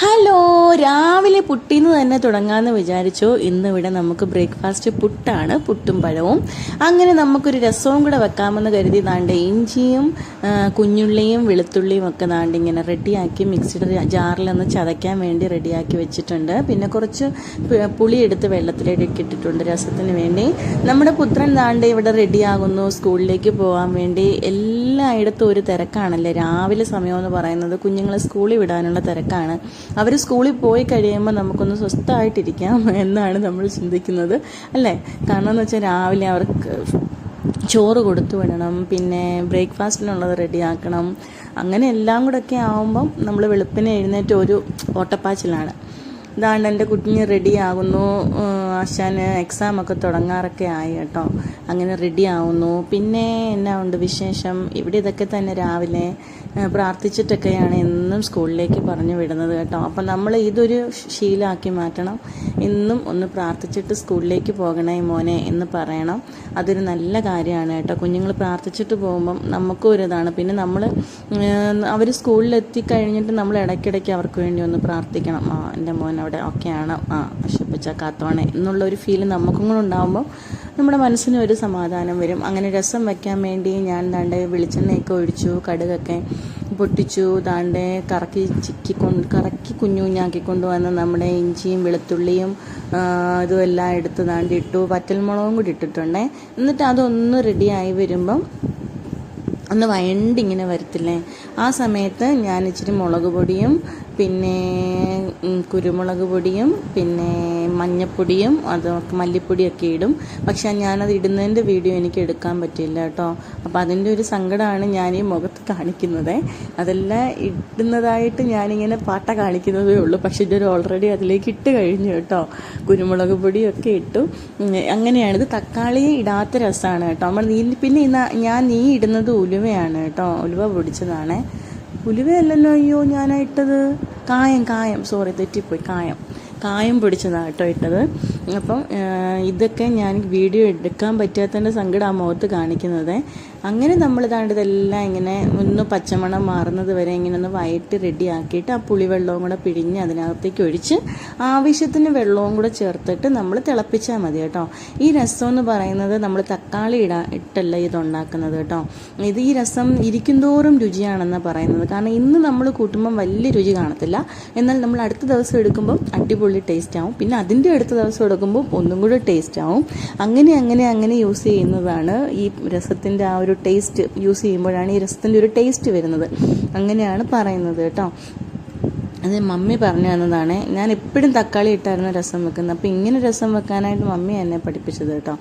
Hello രാവിലെ പുട്ടിന്ന് തന്നെ തുടങ്ങാമെന്ന് വിചാരിച്ചു. ഇന്നിവിടെ നമുക്ക് ബ്രേക്ക്ഫാസ്റ്റ് പുട്ടാണ് പുട്ടും പഴവും. അങ്ങനെ നമുക്കൊരു രസവും കൂടെ വെക്കാമെന്ന് കരുതി നാണ്ട ഇഞ്ചിയും കുഞ്ഞുള്ളിയും വെളുത്തുള്ളിയും ഒക്കെ ദാണ്ട് ഇങ്ങനെ റെഡിയാക്കി മിക്സിയുടെ ജാറിലൊന്ന് ചതയ്ക്കാൻ വേണ്ടി റെഡിയാക്കി വെച്ചിട്ടുണ്ട്. പിന്നെ കുറച്ച് പുളി എടുത്ത് വെള്ളത്തിലേക്ക് ഇട്ടിട്ടുണ്ട് രസത്തിന് വേണ്ടി. നമ്മുടെ പുത്രൻ നാണ്ട ഇവിടെ റെഡിയാകുന്നു. സ്കൂളിലേക്ക് പോകാൻ വേണ്ടി എല്ലായിടത്തും ഒരു തിരക്കാണല്ലേ? രാവിലെ സമയമെന്ന് പറയുന്നത് കുഞ്ഞുങ്ങളെ സ്കൂളിൽ വിടാനുള്ള തിരക്കാണ്. അവർ സ്കൂളിൽ പോയി കഴിയുമ്പോൾ നമുക്കൊന്ന് സ്വസ്ഥമായിട്ടിരിക്കാം എന്നാണ് നമ്മൾ ചിന്തിക്കുന്നത്. അല്ലേ? കാരണം എന്ന് വെച്ചാൽ രാവിലെ അവർക്ക് ചോറ് കൊടുത്തു വിടണം പിന്നെ ബ്രേക്ക്ഫാസ്റ്റിനുള്ളത് റെഡിയാക്കണം. അങ്ങനെ എല്ലാം കൂടെ ഒക്കെ ആവുമ്പം നമ്മൾ വെളുപ്പിനെ എഴുന്നേറ്റ് ഒരു ഓട്ടപ്പാച്ചിലാണ്. ഇതാണ്ട് എന്റെ കുഞ്ഞ് റെഡി ആകുന്നു ആശാന് എക്സാം ഒക്കെ തുടങ്ങാറൊക്കെ ആയി കേട്ടോ. അങ്ങനെ റെഡി ആവുന്നു പിന്നെ എന്നാ ഉണ്ട് വിശേഷം? ഇവിടെ ഇതൊക്കെ തന്നെ രാവിലെ. പ്രാർത്ഥിച്ചിട്ടൊക്കെയാണ് എന്നും സ്കൂളിലേക്ക് പറഞ്ഞു വിടുന്നത് കേട്ടോ. അപ്പം നമ്മൾ ഇതൊരു ശീലമാക്കി മാറ്റണം. എന്നും ഒന്ന് പ്രാർത്ഥിച്ചിട്ട് സ്കൂളിലേക്ക് പോകണേ മോനെ എന്ന് പറയണം. അതൊരു നല്ല കാര്യമാണ് കേട്ടോ. കുഞ്ഞുങ്ങൾ പ്രാർത്ഥിച്ചിട്ട് പോകുമ്പം നമുക്കും ഒരു ഇതാണ് പിന്നെ നമ്മൾ അവർ സ്കൂളിലെത്തി എത്തിക്കഴിഞ്ഞിട്ട് നമ്മൾ ഇടയ്ക്കിടയ്ക്ക് അവർക്ക് വേണ്ടി ഒന്ന് പ്രാർത്ഥിക്കണം. ആ എന്റെ മോൻ അവിടെ ഓക്കെയാണ് ആ അശ്വപ്പിച്ച കാത്തോണേ. എന്നുള്ള ഒരു ഫീൽ നമുക്കും കൂടെ ഉണ്ടാകുമ്പോൾ നമ്മുടെ മനസ്സിന് ഒരു സമാധാനം വരും. അങ്ങനെ രസം വയ്ക്കാൻ വേണ്ടി ഞാൻ ദാണ്ട് വെളിച്ചെണ്ണയൊക്കെ ഒഴിച്ചു കടുകൊക്കെ പൊട്ടിച്ചു ദാണ്ട് കറക്കി ചിക്കി കൊണ്ട് കറക്കി കുഞ്ഞു കുഞ്ഞാക്കി കൊണ്ടുവന്ന് നമ്മുടെ ഇഞ്ചിയും വെളുത്തുള്ളിയും ഇതുമെല്ലാം എടുത്ത് ദാണ്ട് ഇട്ടു. വറ്റൽമുളകും കൂടി ഇട്ടിട്ടുണ്ടേ. എന്നിട്ട് അതൊന്ന് റെഡിയായി വരുമ്പം ഒന്ന് വയണ്ടിങ്ങനെ വരത്തില്ലേ? ആ സമയത്ത് ഞാൻ ഇച്ചിരി മുളക് പൊടിയും പിന്നെ കുരുമുളക് പൊടിയും പിന്നെ മഞ്ഞപ്പൊടിയും അത് മല്ലിപ്പൊടിയൊക്കെ ഇടും. പക്ഷെ ഞാനത് ഇടുന്നതിന്റെ വീഡിയോ എനിക്ക് എടുക്കാൻ പറ്റില്ല കേട്ടോ. അപ്പോൾ അതിന്റെ ഒരു സങ്കടമാണ് ഞാൻ ഈ മുഖത്ത് കാണിക്കുന്നത്. അതെല്ലാം ഇടുന്നതായിട്ട് ഞാനിങ്ങനെ പാട്ട കാണിക്കുന്നതേ ഉള്ളൂ. പക്ഷെ ഇതൊരു ഓൾറെഡി അതിലേക്ക് ഇട്ട് കഴിഞ്ഞു കേട്ടോ. കുരുമുളക് പൊടിയൊക്കെ ഇട്ടു. അങ്ങനെയാണ്. അങ്ങനെയാണിത് തക്കാളി ഇടാത്ത രസമാണ് കേട്ടോ. നമ്മൾ നീ പിന്നെ ഞാൻ നീ ഇടുന്നത് ഉലുവയാണ് കേട്ടോ. ഉലുവ പൊടിച്ചതാണ്. ഉലുവയല്ലല്ലോ അയ്യോ ഞാനാ ഇട്ടത്? കായം കായം. സോറി തെറ്റിപ്പോയി. കായം. കായം പൊടിച്ചതാണ് കേട്ടോ ഇട്ടത്. അപ്പം ഇതൊക്കെ ഞാൻ വീഡിയോ എടുക്കാൻ പറ്റാത്തതിന്റെ സങ്കടം ആ മുഖത്ത് കാണിക്കുന്നത്. അങ്ങനെ നമ്മൾ ഇതാണ്ട് ഇതെല്ലാം ഇങ്ങനെ ഒന്ന് പച്ചമണം മാറുന്നത് വരെ ഇങ്ങനെ ഒന്ന് റെഡി ആക്കിയിട്ട് ആ പുളിവെള്ളവും കൂടെ പിഴിഞ്ഞ് അതിനകത്തേക്ക് ഒഴിച്ച് ആവശ്യത്തിന് വെള്ളവും കൂടെ ചേർത്തിട്ട് നമ്മൾ തിളപ്പിച്ചാൽ മതി കേട്ടോ. ഈ രസം എന്ന് പറയുന്നത് നമ്മൾ തക്കാളി ഇടാ ഇട്ടല്ല ഇത് ഉണ്ടാക്കുന്നത് കേട്ടോ. ഇത് ഈ രസം ഇരിക്കുന്തോറും രുചിയാണെന്ന് പറയുന്നത്. കാരണം ഇന്ന് നമ്മൾ കൂട്ടുമ്പം വലിയ രുചി കാണത്തില്ല. എന്നാൽ നമ്മൾ അടുത്ത ദിവസം എടുക്കുമ്പോൾ അടിപൊളി ടേസ്റ്റ് ആവും. പിന്നെ അതിന്റെ അടുത്ത ദിവസം എടുക്കുമ്പോൾ ഒന്നും കൂടി ടേസ്റ്റ് ആവും. അങ്ങനെ അങ്ങനെ അങ്ങനെ യൂസ് ചെയ്യുന്നതാണ് ഈ രസത്തിന്റെ ആ ഒരു ടേസ്റ്റ് യൂസ് ചെയ്യുമ്പോഴാണ് ഈ രസത്തിന്റെ ഒരു ടേസ്റ്റ് വരുന്നത്. അങ്ങനെയാണ് പറയുന്നത് കേട്ടോ. അത് മമ്മി പറഞ്ഞു തന്നതാണ്. ഞാൻ എപ്പോഴും തക്കാളി ഇട്ടായിരുന്നു രസം വെക്കുന്നത്. അപ്പോൾ ഇങ്ങനെ രസം വെക്കാനായിട്ട് മമ്മി എന്നെ പഠിപ്പിച്ചത് കേട്ടോ.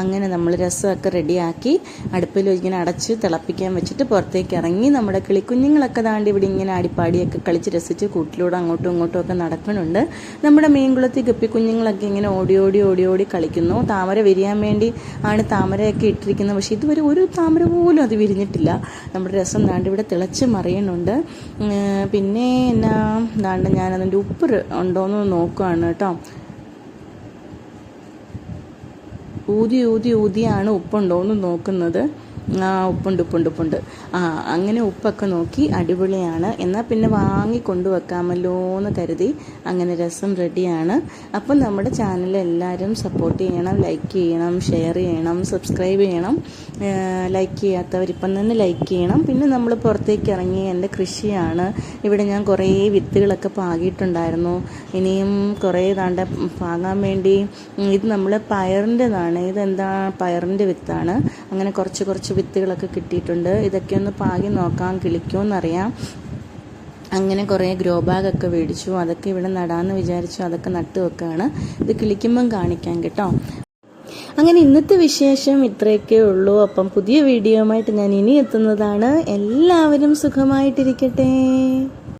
അങ്ങനെ നമ്മൾ രസമൊക്കെ റെഡിയാക്കി അടുപ്പിൽ ഇങ്ങനെ അടച്ച് തിളപ്പിക്കാൻ വെച്ചിട്ട് പുറത്തേക്ക് ഇറങ്ങി നമ്മുടെ കിളി കിളിക്കുഞ്ഞുങ്ങളൊക്കെ താണ്ടി ഇവിടെ ഇങ്ങനെ ആടിപ്പാടിയൊക്കെ കളിച്ച് രസിച്ച് കൂട്ടിലൂടെ അങ്ങോട്ടും ഇങ്ങോട്ടും ഒക്കെ നടക്കുന്നുണ്ട്. നമ്മുടെ മീൻകുളത്തിൽ ഗപ്പിക്കുഞ്ഞുങ്ങളൊക്കെ ഇങ്ങനെ ഓടി ഓടി ഓടി ഓടി കളിക്കുന്നു. താമര വിരിയാൻ വേണ്ടി ആണ് താമരയൊക്കെ ഇട്ടിരിക്കുന്നത്. പക്ഷേ ഇതുവരെ ഒരു താമര പോലും അത് വിരിഞ്ഞിട്ടില്ല. നമ്മുടെ രസം താണ്ടി ഇവിടെ തിളച്ച് മറിയുന്നുണ്ട്. പിന്നെ എന്നാ ദാണ്ട് ഞാൻ അതിന്റെ ഉപ്പ് ഉണ്ടോയെന്ന് നോക്കുകയാണ് കേട്ടോ. ഊതി ഊതി ഊതിയാണ് ഉപ്പുണ്ടോയെന്ന് നോക്കുന്നത്. ഉപ്പുണ്ട് ഉപ്പുണ്ട് ഉപ്പുണ്ട്. ആ അങ്ങനെ ഉപ്പൊക്കെ നോക്കി അടിപൊളിയാണ്. എന്നാൽ പിന്നെ വാങ്ങി കൊണ്ടുവെക്കാമല്ലോ എന്ന് കരുതി അങ്ങനെ രസം റെഡിയാണ്. അപ്പം നമ്മുടെ ചാനൽ എല്ലാവരും സപ്പോർട്ട് ചെയ്യണം ലൈക്ക് ചെയ്യണം ഷെയർ ചെയ്യണം സബ്സ്ക്രൈബ് ചെയ്യണം. ലൈക്ക് ചെയ്യാത്തവർ ഇപ്പം തന്നെ ലൈക്ക് ചെയ്യണം. പിന്നെ നമ്മൾ പുറത്തേക്ക് ഇറങ്ങി എന്റെ കൃഷിയാണ്. ഇവിടെ ഞാൻ കുറേ വിത്തുകളൊക്കെ പാകിയിട്ടുണ്ടായിരുന്നു. ഇനിയും കുറേ താണ്ട പാകാൻ വേണ്ടി ഇത് നമ്മൾ പയറിന്റെതാണ്. ഇതെന്താ പയറിന്റെ വിത്താണ്. അങ്ങനെ കുറച്ച് കുറച്ച് വിത്തുകളൊക്കെ കിട്ടിയിട്ടുണ്ട്. ഇതൊക്കെ ഒന്ന് പാകി നോക്കാം കിളിക്കുമെന്നറിയാം. അങ്ങനെ കുറേ ഗ്രോ ബാഗൊക്കെ മേടിച്ചു. അതൊക്കെ ഇവിടെ നടാമെന്ന് വിചാരിച്ചു. അതൊക്കെ നട്ട് വെക്കുകയാണ് ഇത് കിളിക്കുമ്പം കാണിക്കാം കേട്ടോ. അങ്ങനെ ഇന്നത്തെ വിശേഷം ഇത്രയൊക്കെ ഉള്ളൂ. അപ്പം പുതിയ വീഡിയോയുമായിട്ട് ഞാൻ ഇനി എത്തുന്നതാണ്. എല്ലാവരും സുഖമായിട്ടിരിക്കട്ടെ.